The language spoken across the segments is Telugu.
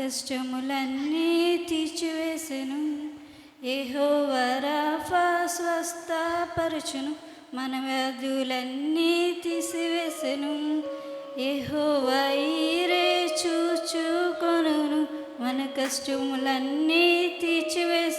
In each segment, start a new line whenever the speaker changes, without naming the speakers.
కష్టములన్నీ తీర్చివేసెను. ఏహోవరాఫా స్వస్థపరచును. మన వ్యాధులన్నీ తీసివేసెను. ఏహో వైరే చూచుకొను మన కష్టములన్నీ తీర్చివేసెను.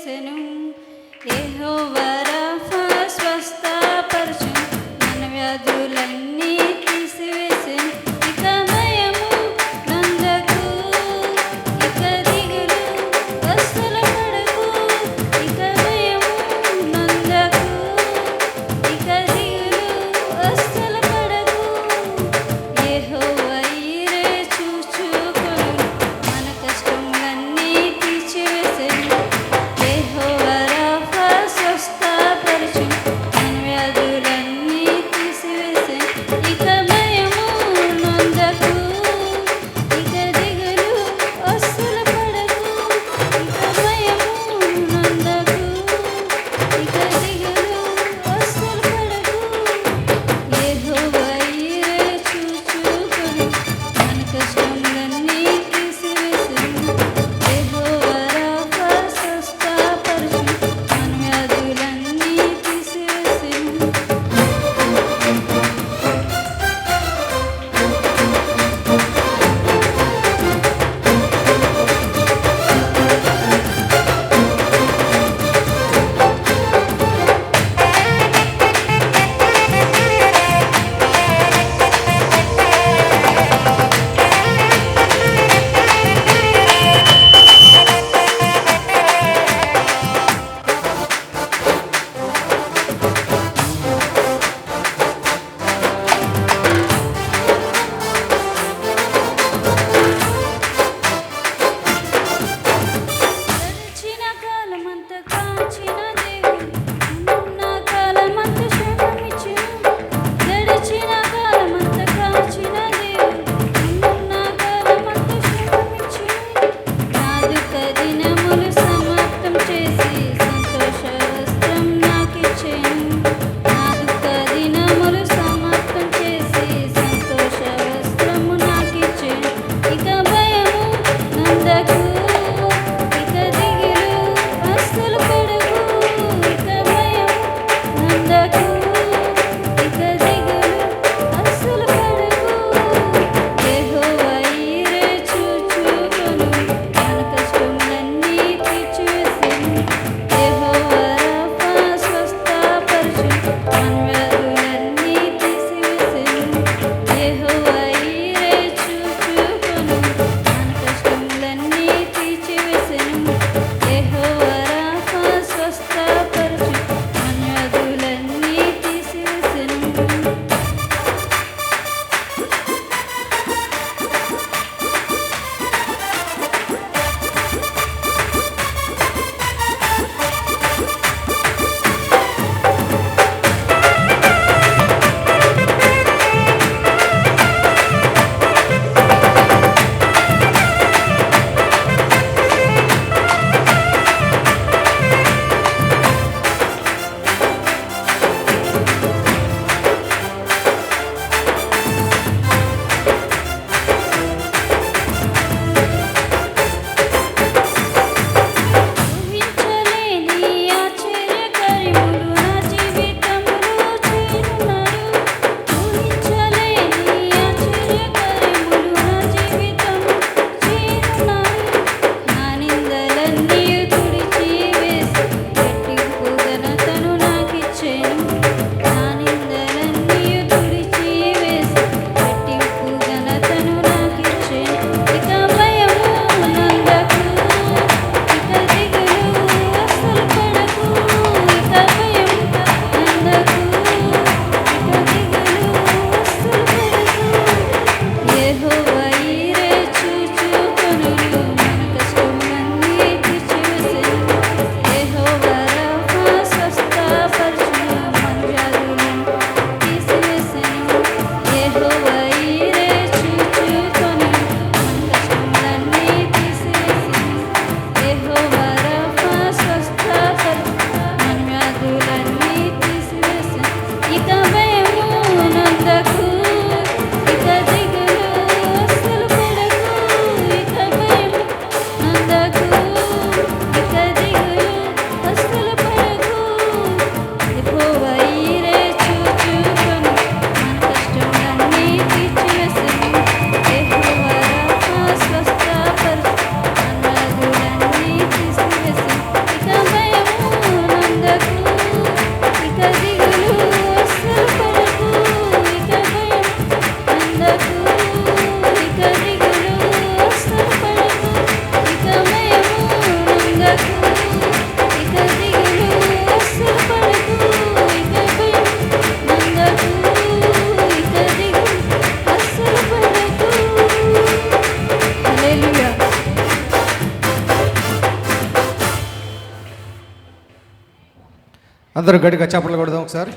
అందరూ గట్టిగా చప్పట్లు కొడదాం ఒకసారి.